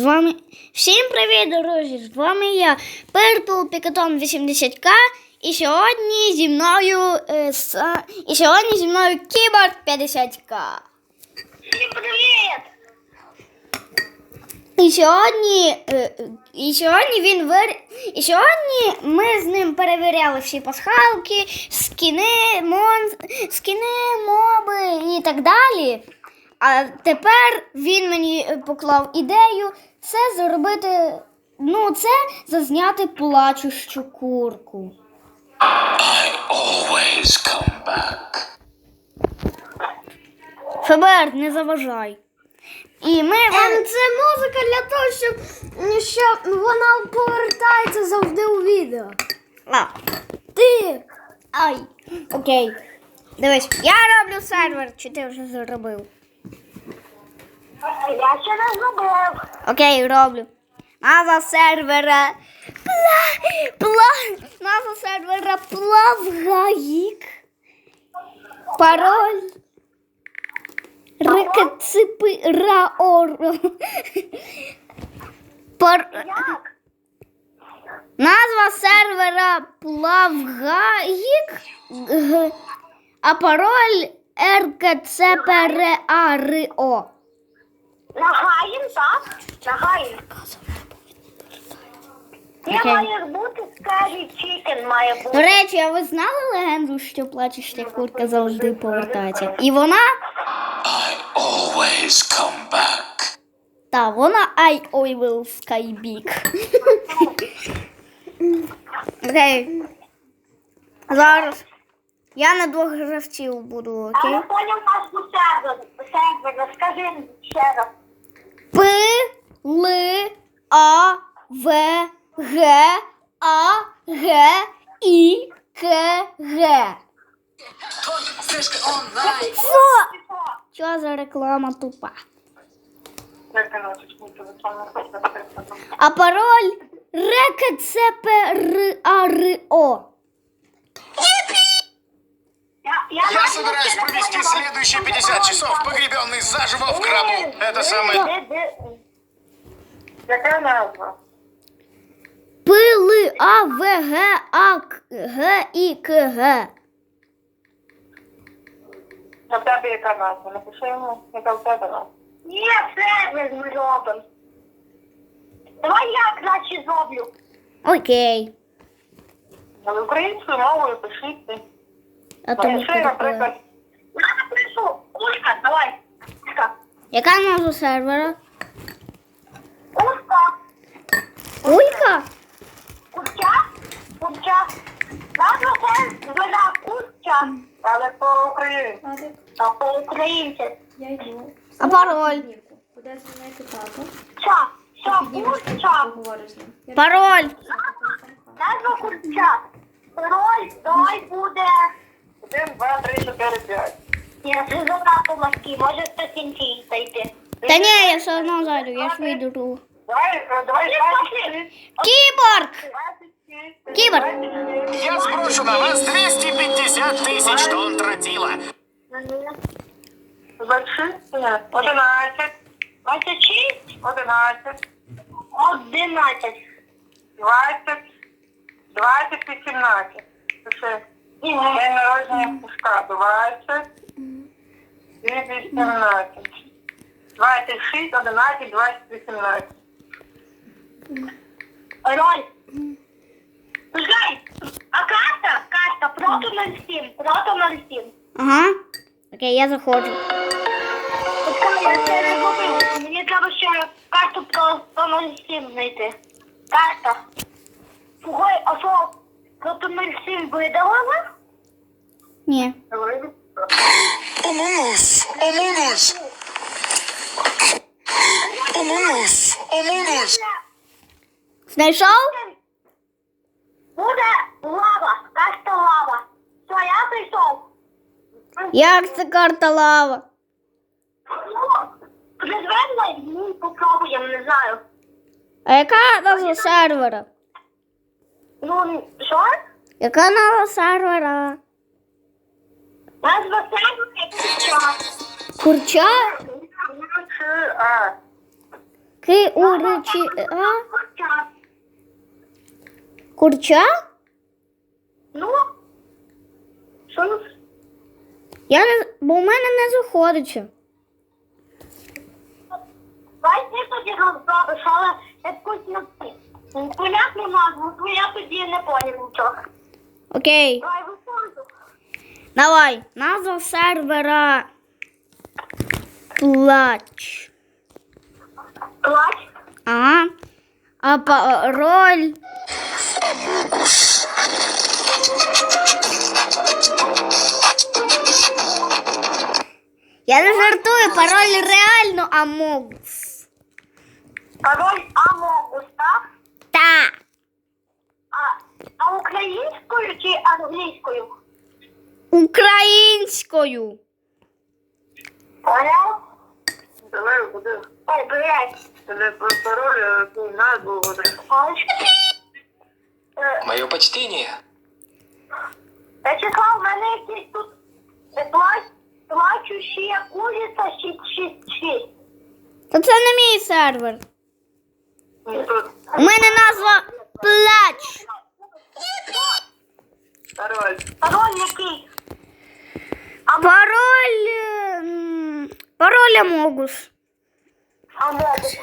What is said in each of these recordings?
З вами всім привіт, друзі! З вами я, Пертул Пікатон 80К. І сьогодні зі мною е, са- і сьогодні зі мною Кіборг 50К. Всім привіт! І сьогодні, е, і сьогодні він вир... І сьогодні ми з ним перевіряли всі пасхалки, скіни, мон... скіни, моби і так далі. А тепер він мені поклав ідею це зробити. Ну, це зазняти плачущу курку. I always come back. Фебер, не заважай. І ми вам... Ем, це музика для того, щоб, щоб вона повертається завжди у відео. А, Ти! ай, окей. Дивись, я роблю сервер, чи ти вже зробив? Я ще не зробив. Окей, роблю. Назва сервера. Пла... Пла... Назва сервера Плавгаїк. Пароль. Рекаципи раор. Пар... Як? Назва сервера Плавгаїк. А пароль РКЦПРАРО. Нагаєм, так? Нагаєм. Не Окей. має бути скажі чікен має До речі, а ви знали легенду, що плачуща курка завжди повертається? І вона, I always come back. та вона I ой will skybig. Окей. Зараз. Я на двох гравців буду, А окей? я поняв назву сервер. Сервер, розкажи ще раз. П, Л, А, В, Г, А, Г, І, К, Г. Що? Що за реклама тупа? А пароль РКЦПРАРО. Я, я, Я собираюсь провести следующие 50 часов, погребенный заживо в гробу. Это самое... Де- де- Яка назва? П, А, В, Г, А, К, Г, І, К, Г. На тебе яка назва? Напиши йому, яка в тебе назва. Ні, ми робимо. Давай я краще зроблю. Окей. Але українською мовою пишіть. А то ми Напиши, наприклад. Я напишу. Давай. Улька. Яка назва сервера? Улька. Улька? Курча? Курча. Назва сервера Курча. Але по-українськи. А по-українськи. Я йду. А пароль? Буде дзвонити тато. Ча. Ча. Курча. Я Пароль. Назва курча. Пароль, давай буде. Один, два, три, чотири, п'ять. Я вже занадто важкі, може хтось інший зайти. Та ні, я все одно зайду, я ж вийду. Давай, давай, давай. Кіборг! Кіборг! Я сброшу на вас 250 тысяч тонн тротила. Двадцять, одинадцять, двадцять шість, одинадцять, одинадцять, двадцять. Це день народження пушка. Двадцять і вісімнадцять. Двадцять шість, одинадцять, двадцять вісімнадцять. Роль. Слухай, а карта, карта, прото 07, прото 07. Ага. Окей, я заходжу. Чекай, я це не зробив. Мені треба ще карту про про 07 знайти. Карта. Слухай, а що, про 07 видалили? Ні. Омонус, омонус. Омонус, омонус. Знайшов? Буде лава, карта лава. Що, я прийшов? Як це карта лава? Призвемо, ну, попробуємо, не знаю. А яка назва сервера? Ну, що? Яка назва сервера? Назва якщо Курча? А. Ки уричі. А? Хоча. Курча? Ну, що Я не. Бо в мене не заходиться. Давай ти тоді розбавиш, але якусь не понятну назву, то я тоді не поняв нічого. Окей. Давай виходжу. Давай. Назва сервера. Плач. Плач. Ага. А пароль. Я не жартую, пароль реально Амогус. Пароль Амогус, так? Та. А, а українською чи англійською? Українською. Поняв? Давай буде. Ой, блядь. Тебе пароль, ту назву буде. Е, Мое почтение. Я чекав, в мене якісь тут плач, плачущі куриця 666. Та це не мій сервер. У мене назва Плач. Пароль. Пароль який? Пароль. ем, Пароль Амогус. Амогус?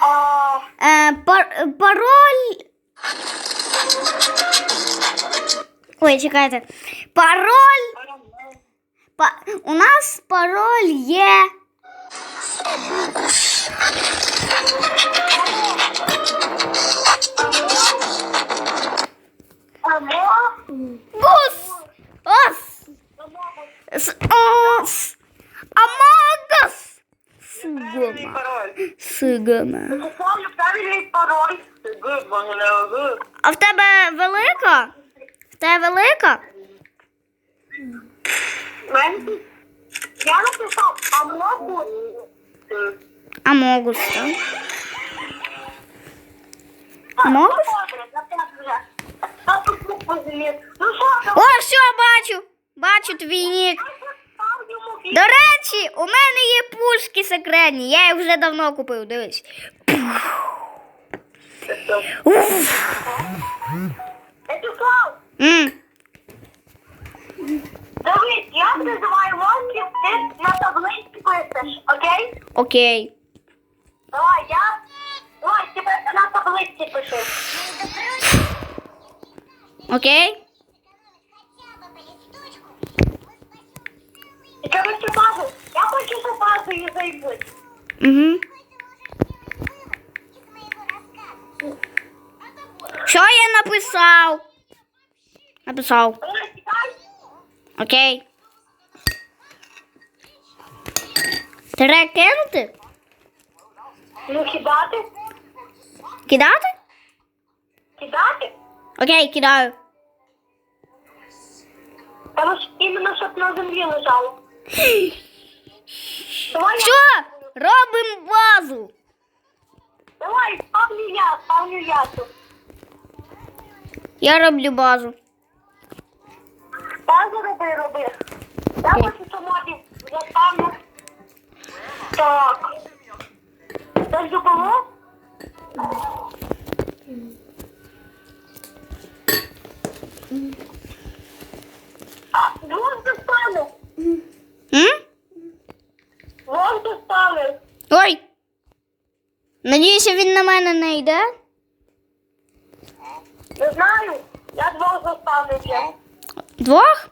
А, Е, пар, пароль. Ой, чекайте. Пароль. Па, у нас пароль є. Амогус. Сигама. Помню правильний пароль. А в тебе велика? В тебе велика? Я написав Амогус. Амогус, так? Амогус? Ну О, все, бачу. Бачу твій нік. До речі, у мене є пушки секретні. Я їх вже давно купив, дивись. Дивись, я називаю монстрів, ти на табличці пишеш, окей? Окей. Давай, я... Давай, ти на табличці пиши. Окей? І коротше базу, я хочу цю базу і зайбути. Угу. Що я написав? Написав. Давай, чекай. Окей. Треба кинути? Ну, кидати? Кидати? Кидати? Окей, кидаю. Тому що іменно, щоб на землі лежало. Давай, Що? я... Робимо базу. Давай, ставлю я, ставлю я тут. Я роблю базу. Базу роби, роби. Я хочу самоді заставлю. Так. Це ж було? Надіюся, він на мене не йде. Не знаю. Я двох заставлю. Двох?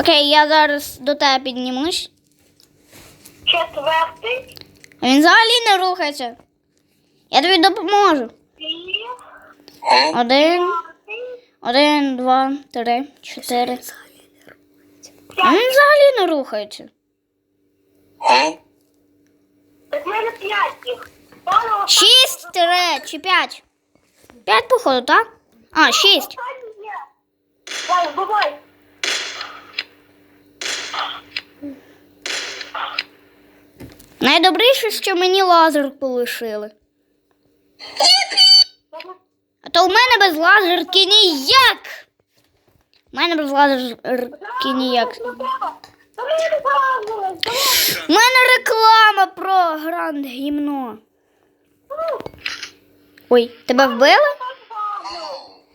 Окей, я зараз до тебе піднімусь. четвертий. Він взагалі не рухається. Я тобі допоможу. Один, один, два, три, чотири. Він взагалі не рухається. Так в мене п'ять їх. Пане, Шість тире чи п'ять? П'ять, походу, так? А, шість. останній є. Найдобріше, що мені лазер полишили. А то в мене без лазерки ніяк. У мене без лазерки ніяк. У мене реклама про гранд гімно. Ой, тебе вбили?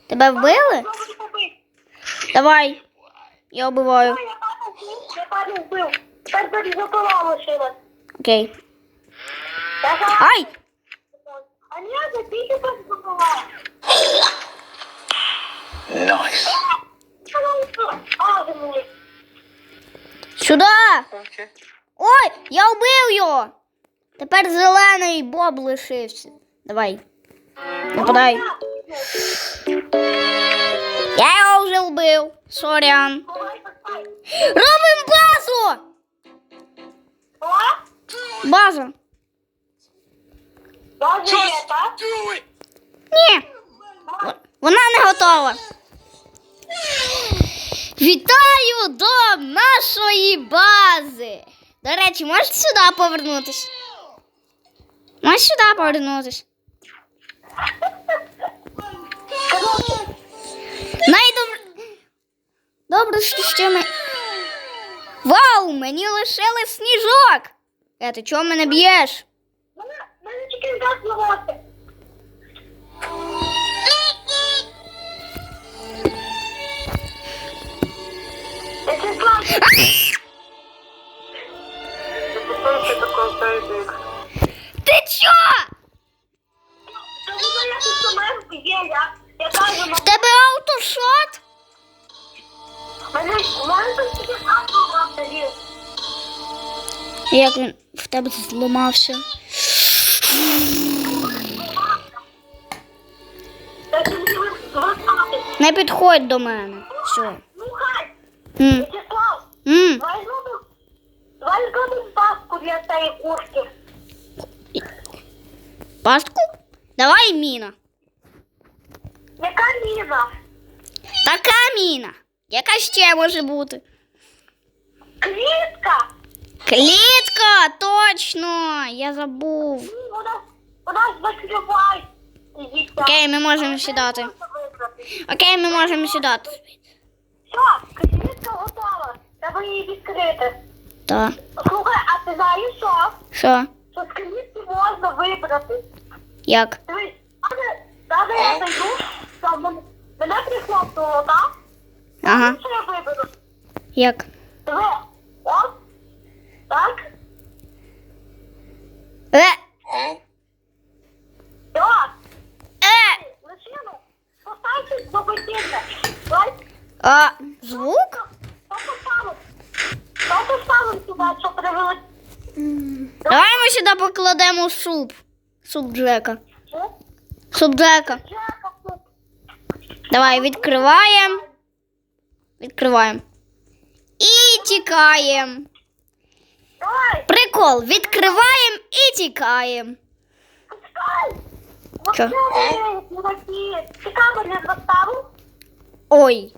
Тебе вбили? Давай. Я вбиваю. Я. Окей. Ай! А ні, за. Nice. Сюди! Ой, я вбив його! Тепер зелений Боб лишився. Давай. Нападай. Я його вже вбив. Сорян. Робимо базу! База. Ні. Вона не готова. Вітаю до. До речі, можеш сюди повернутися? Можеш сюди повернутися? Найдобре. Добре, що ще ми. Вау, мені лишили сніжок. Е, ти чого мене б'єш? Мене мене тільки раз волосся. Це слава. Ти чо? Та воно я тут сумерки є, я, я кажу, В тебе аутошот? тут. Як він в тебе зламався? Ти мені вистати. Не підходь до мене. Все. Ну М. М. давай паску для цієї куртки. Пастку? Давай міна. Яка міна? Така міна. Яка ще може бути? Квітка. Клітка, точно! Я забув. Вона, вона закриває. Окей, ми можемо сідати. Окей, ми можемо сідати. Все, квітка готова. Треба її відкрити. Так. Слухай, а ти знаєш що? Що? Що квітки можна вибрати. Як? Дивись, зараз я зайду, то мен- мене прихлопнуло, так? Ага. Що я виберу? Як? Диви, от, так, Е! так, Е! лишину, поставте до А, звук? то поставимо. То поставимо сюди, щоб привели. Давай ми сюди покладемо суп. Суп Джека. Що? Суп Джека. Давай відкриваємо. Відкриваємо. І тікаємо. Прикол, відкриваємо і тікаємо. Що? Не заставив? Ой.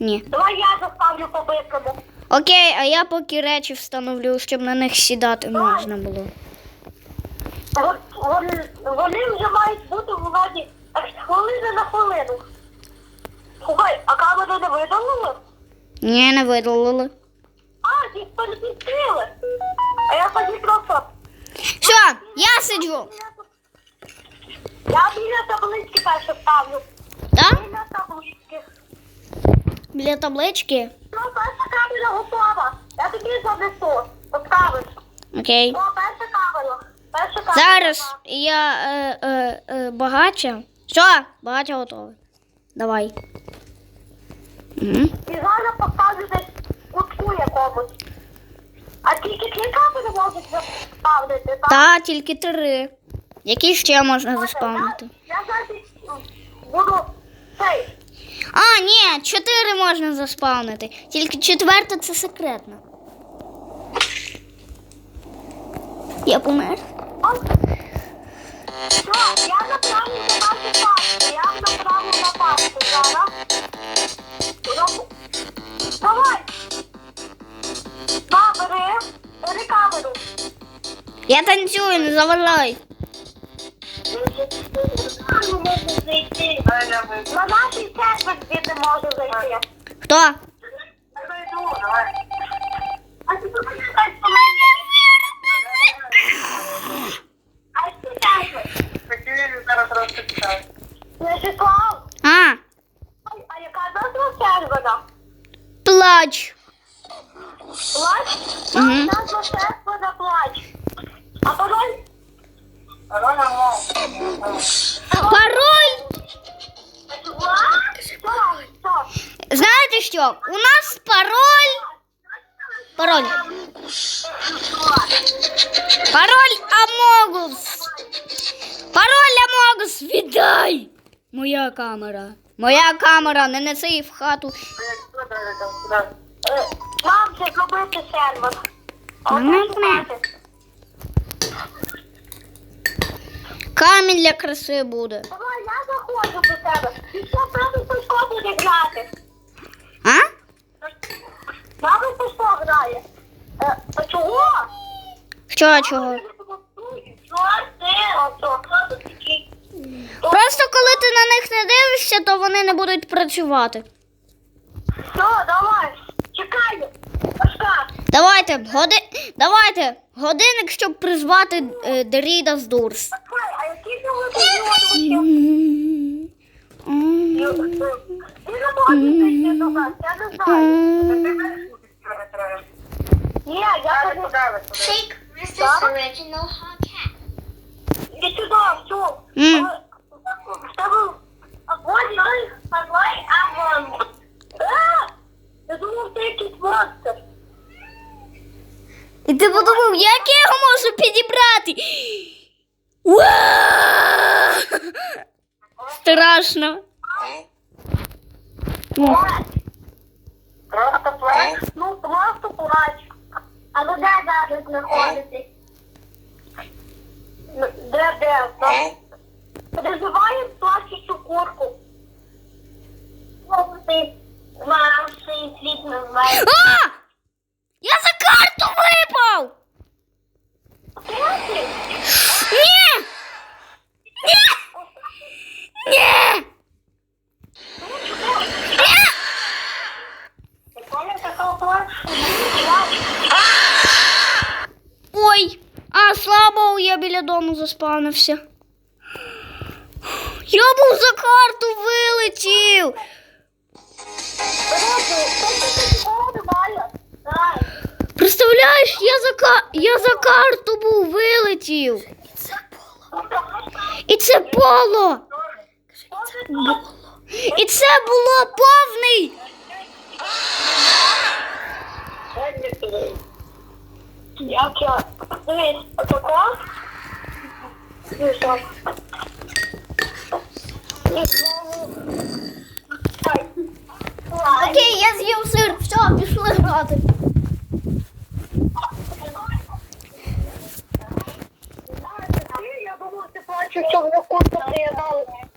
Ні. Давай я заставлю по-бистрому. Окей, а я поки речі встановлю, щоб на них сідати можна було. Вони, вони вже мають бути в владі з хвилини на хвилину. Слухай, а камеру не видалили? Ні, не видалили. А, їх перепустили. А я тоді просто... Все, я сиджу. Я біля таблички перше ставлю. Так? Біля таблички. Біля таблички. Ну, перша камера готова. Я тобі занесу. Поставиш. Окей. О, перша камера. Перша камера. Зараз я е, е, е, багача. Все, багача готове. Давай. Угу. І зараз поставлю десь кутку якомусь. А тільки дві камери можуть заставити, так? Та, тільки три. Які ще можна заспавнити? Я, зараз буду ні, чотири можна заспавнити. Тільки четверте це секретно. Я помер. Все, я направлю на нашу пасту. Я направлю на пасту зараз. Роб- Давай. На, бери. Бери камеру. Я танцюю, не заважай. На наш сервер звідти можу зайти. Хто? А. А яка назва червона? плач. Плач? Назва червона плач. А пароль? Пароль. Знаєте що? У нас пароль. Пароль. Пароль Амогус. Пароль Амогус. Віддай. Моя камера. Моя камера, не неси її в хату. Е, Нам ще зробити сервер. А Ну, от не. шукати. Камінь для краси буде. Давай, я заходжу до тебе. І що правда Сашко буде грати? А? Правда Сашко грає? Е, А чого? Що чого? Хто? Просто коли ти на них не дивишся, то вони не будуть працювати. Все, давай. Чекай. Давайте, годи... Давайте, годинник, щоб призвати е, Деріда з Дурс. А який не знаю. Mrs. Іди сюди, все. В тебе... Я думав, це якийсь монстр. І ти подумав, як я його можу підібрати? Уа! Страшно. Просто плач? Ну, просто плач. А ну де зараз знаходитесь? Ну, Де, де? Ну, Переживаємо плачучу курку. Ти маравший світ не знає. А! Я за карту випав! Ти? Ні! Ні! Ні! Ні! Ти пам'ятаєш такого плачу? Ой, а слабо, я біля дому заспавнився. Я був за карту вилетів. Представляєш, я за, ка... я за карту був вилетів. І це поло. І це було повний. Я? Дивись, отако. І що? І знову. Ай. Ай. Окей, я з'їв сир. Все, пішли грати. Ти.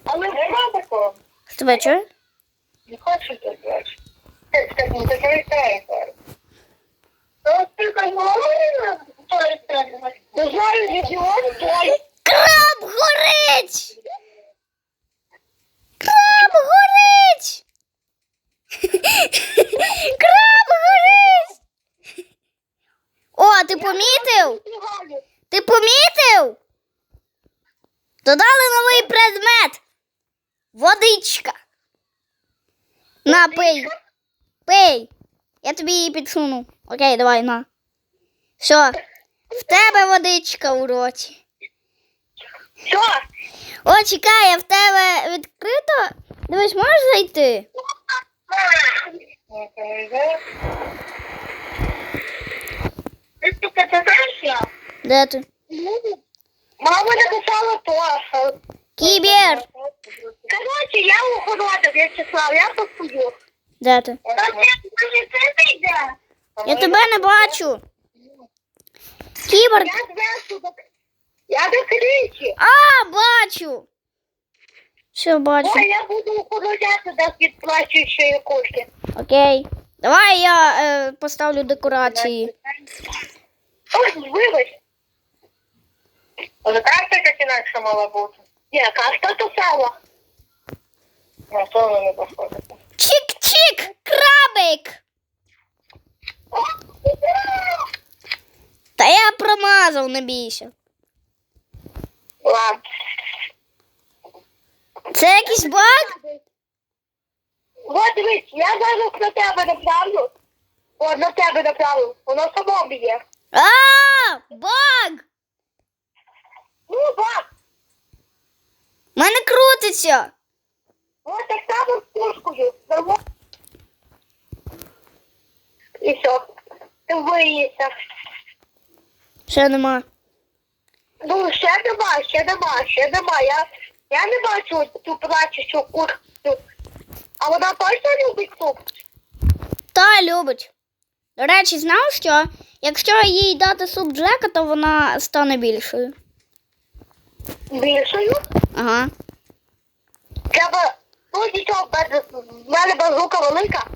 Але нема? Не хочу ти плачеш. Ти не закривай Не знаю, регіон твій. тобі її підсуну. Окей, давай, на. Все. В тебе водичка у роті. Що? О, чекай, а в тебе відкрито? Дивись, можеш зайти? Ти тільки це знаєш я? Де ти? Мама написала плаша. Кібер! Короче, я уходила, Вячеслав, я посуду. Де ти? Я тебе не бачу. Кібер. Я до кричі. А, бачу. Все, бачу. Ой, я буду уходити до від плачущої кульки. Окей. Давай я е, поставлю декорації. Ой, вибач. Карта як інакше мала бути. Ні, карта то сама. На то не походить. Крабик. Та я промазав, не бійся. Це якийсь баг? Вот дивись, я зараз на тебе направлю. О, на тебе направлю. Воно само б'є. А, баг! Ну, бак. В Мене крутиться. Вот так само з пушкою. І все. Ти виївся. Ще нема. Ну, ще нема, ще нема, ще нема. Я, я не бачу цю плачущу курку. А вона точно любить суп? Та любить. До речі, знав, що якщо їй дати суп Джека, то вона стане більшою. Більшою? Ага. Треба, ну нічого, в мене базука велика.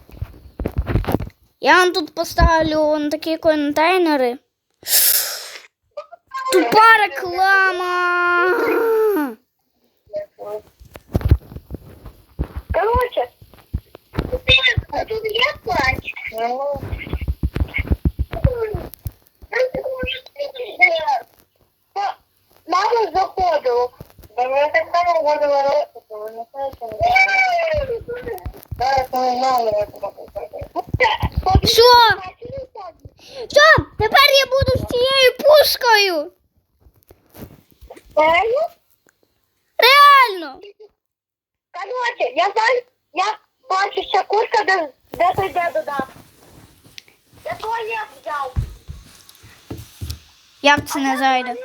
Я вам тут поставлю вон такі контейнери. Тупа реклама. Короче, тут є плач. Як це